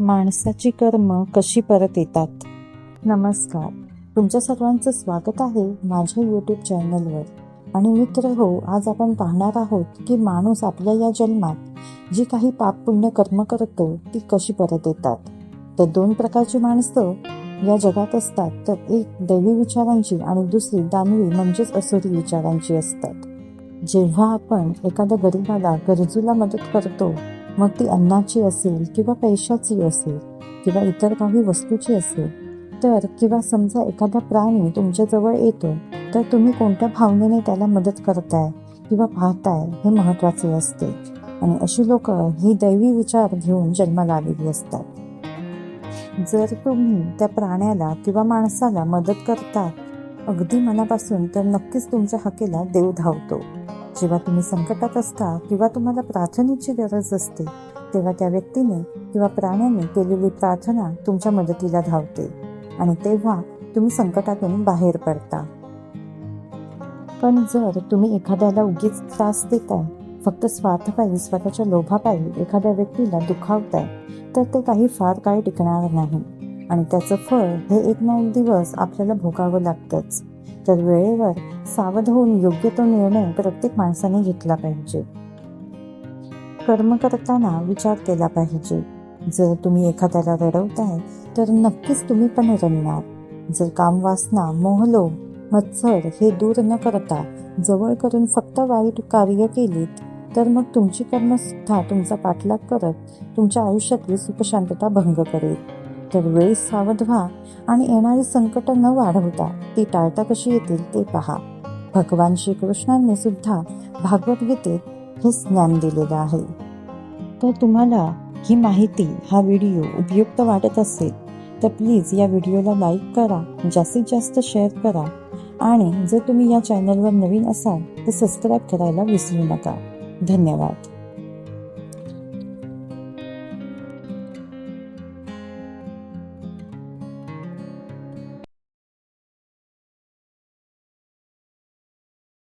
माणसाची कर्म कशी परत येतात? नमस्कार. तुमच्या सर्वांचं स्वागत आहे माझ्या यूट्यूब चॅनलवर आणि मित्र हो आज आपण पाहणार आहोत की माणूस आपल्या या जन्मात जी काही पाप पुण्य कर्म करतो ती कशी परत येतात? तर दोन प्रकारची माणसं या जगात असतात. तर एक दैवी विचारांची आणि दुसरी दानवी म्हणजेच असुरी विचारांची असतात. जेव्हा आपण एखाद्या गरीबाला गरजूला मदत करतो मग ती अन्नाची असेल किंवा पैशाची असेल किंवा इतर काही वस्तूची असेल तर किंवा समजा एखादा प्राणी तुमच्याजवळ येतो तर तुम्ही कोणत्या भावनेने त्याला मदत करताय किंवा पाहताय हे महत्त्वाचे असते. आणि अशी लोक ही दैवी विचार घेऊन जन्माला आलेली असतात. जर तुम्ही त्या प्राण्याला किंवा माणसाला मदत करता अगदी मनापासून तर नक्कीच तुमच्या हाकेला देव धावतो. जेव्हा तुम्ही संकटात असता किंवा तुम्हाला प्रार्थनेची गरज असते तेव्हा त्या व्यक्तीने किंवा प्राण्याने केलेली प्रार्थना तुमच्या मदतीला धावते आणि तेव्हा तुम्ही संकटातून बाहेर पडता. पण जर तुम्ही एखाद्याला उगीच त्रास देताय फक्त स्वार्थपायी स्वतःच्या लोभापायी एखाद्या व्यक्तीला दुखावताय तर ते काही फार काळ टिकणार नाही. आणि त्याचं फळ हे एक ना एक दिवस आपल्याला भोगावं लागतंच. तर वेळेवर सावध होऊन योग्य तो निर्णय प्रत्येक माणसाने घेतला पाहिजे. कर्म करताना विचार केला पाहिजे. जर तुम्ही एखाद्याला रडवताय तर नक्कीच तुम्ही पण रडणार. जर काम वासना मोहलो मत्सर हे दूर न करता जवळ करून फक्त वाईट कार्य केलीत तर मग तुमची कर्म सुद्धा तुमचा पाठलाग करत तुमच्या आयुष्यातली सुखशांतता भंग करेल. तर वेळी सावध व्हा आणि येणारी संकट न वाढवता ती टाळता कशी येतील ते पहा. भगवान श्रीकृष्णांनी सुद्धा भागवतगीतेत हेच हे ज्ञान दिलेलं आहे. तर तुम्हाला ही माहिती हा व्हिडिओ उपयुक्त वाटत असेल तर प्लीज या व्हिडिओला लाईक करा जास्तीत जास्त शेअर करा आणि जर तुम्ही या चॅनलवर नवीन असाल तर सबस्क्राईब करायला विसरू नका. धन्यवाद.